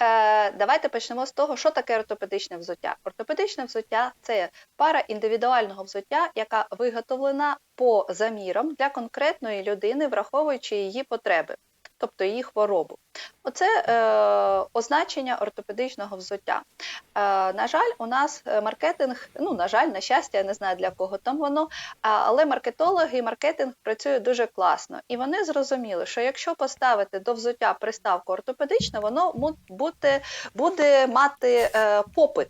Е, давайте почнемо з того, що таке ортопедичне взуття. Ортопедичне взуття це пара індивідуального взуття, яка виготовлена по замірам для конкретної людини, враховуючи її потреби, тобто її хворобу. Оце е, означення ортопедичного взуття. Е, на жаль, у нас е, маркетинг, ну на жаль, на щастя, я не знаю для кого там воно, а, але маркетологи і маркетинг працюють дуже класно. І вони зрозуміли, що якщо поставити до взуття приставку ортопедичне, воно буде, буде мати е, попит.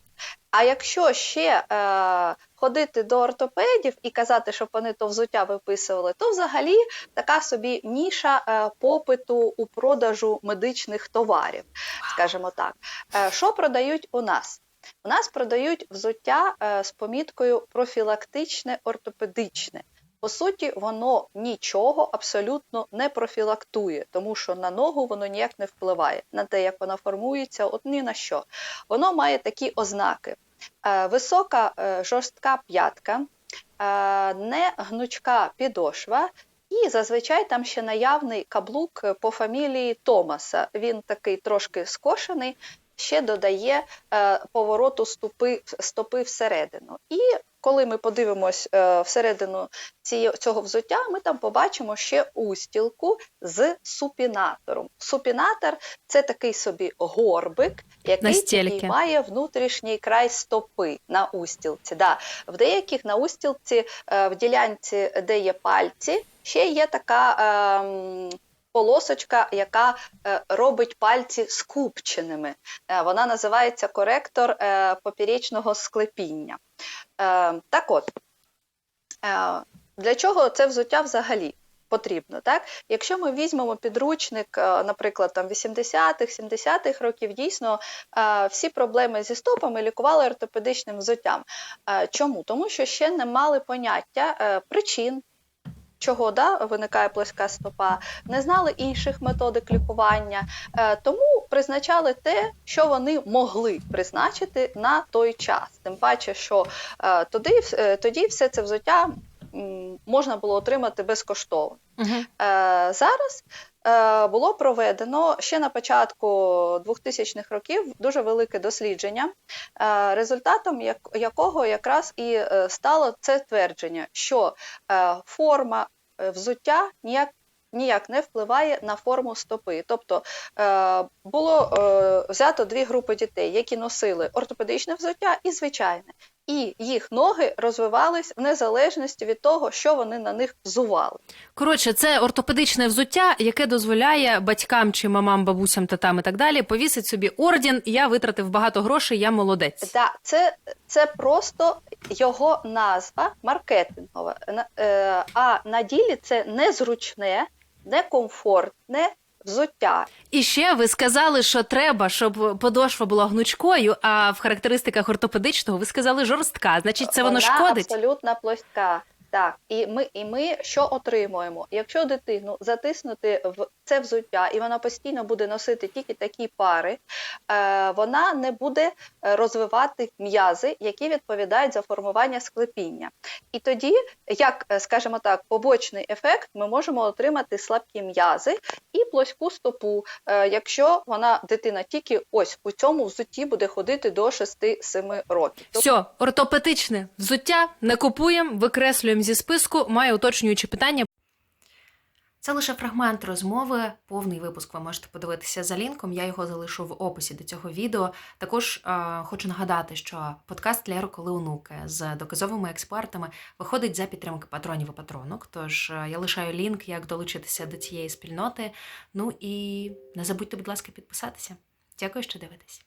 А якщо ще е, ходити до ортопедів і казати, щоб вони то взуття виписували, то взагалі така собі ніша е, попиту у продажу медичних товарів, скажімо так. Е, що продають у нас? У нас продають взуття е, з поміткою профілактичне ортопедичне. По суті, воно нічого абсолютно не профілактує, тому що на ногу воно ніяк не впливає на те, як вона формується, от ні на що. Воно має такі ознаки: Е, висока е, жорстка п'ятка, е, не гнучка підошва. І зазвичай там ще наявний каблук по фамілії Томаса. Він такий трошки скошений, ще додає повороту стопи, стопи всередину. І коли ми подивимось е, всередину цього взуття, ми там побачимо ще устілку з супінатором. Супінатор це такий собі горбик, який підіймає внутрішній край стопи на устілці. Да. В деяких на устілці, е, в ділянці, де є пальці, ще є така. ем, Полосочка, яка е, робить пальці скупченими. Е, вона називається коректор е, поперечного склепіння. Е, так от, е, для чого це взуття взагалі потрібно? Так? Якщо ми візьмемо підручник, е, наприклад, там 80-х, 70-х років, дійсно всі проблеми зі стопами лікували ортопедичним взуттям. Чому? Тому що ще не мали поняття причин. Чого да, виникає плоска стопа, не знали інших методик лікування, е, тому призначали те, що вони могли призначити на той час. Тим паче, що е, тоді, е, тоді все це взуття можна було отримати безкоштовно. Угу. Зараз було проведено ще на початку 2000-х років дуже велике дослідження, результатом якого якраз і стало це твердження, що форма взуття ніяк. Ніяк не впливає на форму стопи. Тобто е, було е, взято дві групи дітей, які носили ортопедичне взуття і звичайне. І їх ноги розвивались в незалежності від того, що вони на них взували. Коротше, це ортопедичне взуття, яке дозволяє батькам чи мамам, бабусям, татам і так далі повісити собі орден. Я витратив багато грошей, я молодець. Да, це, це просто його назва маркетингова. Е, А на ділі це незручне, некомфортне взуття. І ще ви сказали, що треба, щоб подошва була гнучкою. А в характеристиках ортопедичного ви сказали жорстка. Значить, це воно Вона шкодить. абсолютно плоска. Так, і ми, і ми що отримуємо? Якщо дитину затиснути в це взуття, і вона постійно буде носити тільки такі пари, е, вона не буде е, розвивати м'язи, які відповідають за формування склепіння. І тоді, як, е, скажімо так, побочний ефект, ми можемо отримати слабкі м'язи і плоську стопу, е, якщо вона дитина тільки ось у цьому взутті буде ходити до 6-7 років. Все, ортопедичне взуття не купуємо, викреслюємо зі списку. Маю уточнюючі питання. Це лише фрагмент розмови. Повний випуск ви можете подивитися за лінком. Я його залишу в описі до цього відео. Також е, хочу нагадати, що подкаст коли онуки з доказовими експертами виходить за підтримки патронів і патронок. Тож е, я лишаю лінк, як долучитися до цієї спільноти. Ну і не забудьте, будь ласка, підписатися. Дякую, що дивитесь.